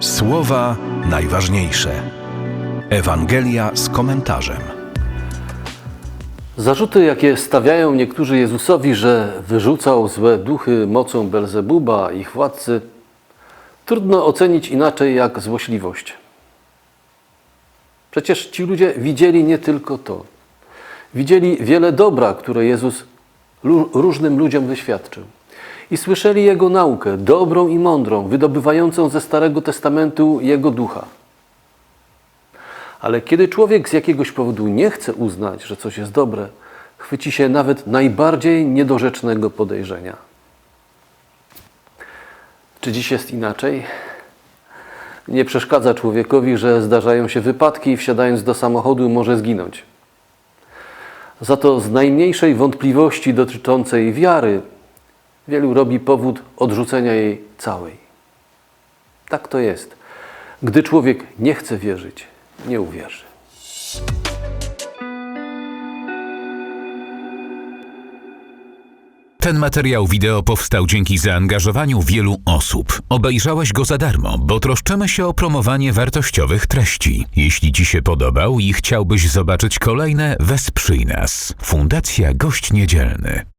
Słowa najważniejsze. Ewangelia z komentarzem. Zarzuty, jakie stawiają niektórzy Jezusowi, że wyrzucał złe duchy mocą Belzebuba, ich władcy, trudno ocenić inaczej jak złośliwość. Przecież ci ludzie widzieli nie tylko to. Widzieli wiele dobra, które Jezus różnym ludziom wyświadczył. I słyszeli Jego naukę, dobrą i mądrą, wydobywającą ze Starego Testamentu Jego ducha. Ale kiedy człowiek z jakiegoś powodu nie chce uznać, że coś jest dobre, chwyci się nawet najbardziej niedorzecznego podejrzenia. Czy dziś jest inaczej? Nie przeszkadza człowiekowi, że zdarzają się wypadki i wsiadając do samochodu może zginąć. Za to z najmniejszej wątpliwości dotyczącej wiary wielu robi powód odrzucenia jej całej. Tak to jest. Gdy człowiek nie chce wierzyć, nie uwierzy. Ten materiał wideo powstał dzięki zaangażowaniu wielu osób. Obejrzałeś go za darmo, bo troszczymy się o promowanie wartościowych treści. Jeśli Ci się podobał i chciałbyś zobaczyć kolejne, wesprzyj nas. Fundacja Gość Niedzielny.